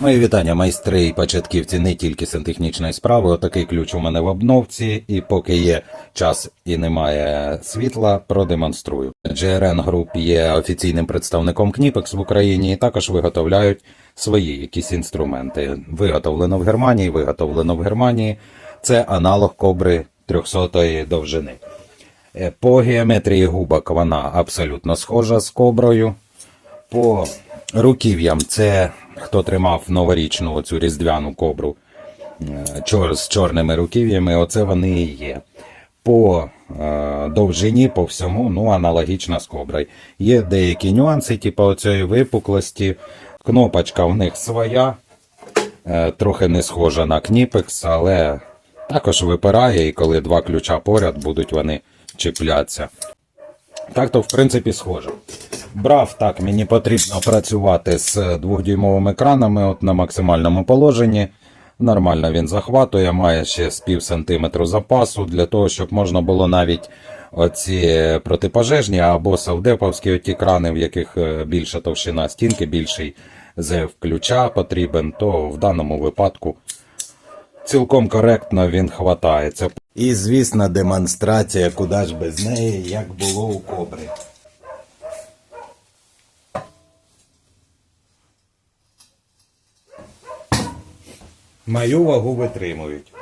Мої вітання, майстри і початківці не тільки сантехнічної справи. Отакий ключ у мене в обновці, і поки є час і немає світла, продемонструю. GRN Group є офіційним представником Knipex в Україні і також виготовляють свої якісь інструменти. Виготовлено в Германії, виготовлено в Германії. Це аналог кобри 300 довжини. Е, По геометрії губок вона абсолютно схожа з коброю. По руків'ям це хто тримав новорічну оцю різдвяну кобру е, чор, з чорними руків'ями, оце вони і є. По е, довжині, по всьому, ну, аналогічна з коброю. Є деякі нюанси, типу оцієї випуклості. Кнопочка в них своя, е, трохи не схожа на Knipex, але також випирає, і коли два ключа поряд, будуть вони чіплятися. Так то, в принципі, схоже. Брав так, мені потрібно працювати з двохдюймовими екранами от на максимальному положенні. Нормально він захватує, має ще з пів сантиметру запасу для того, щоб можна було навіть оці протипожежні або савдеповські оті крани, в яких е, більша товщина стінки, більший зев ключа потрібен, то в даному випадку цілком коректно він хватається. І, звісно, демонстрація, куди ж без неї, як було у кобри. Мою вагу витримують.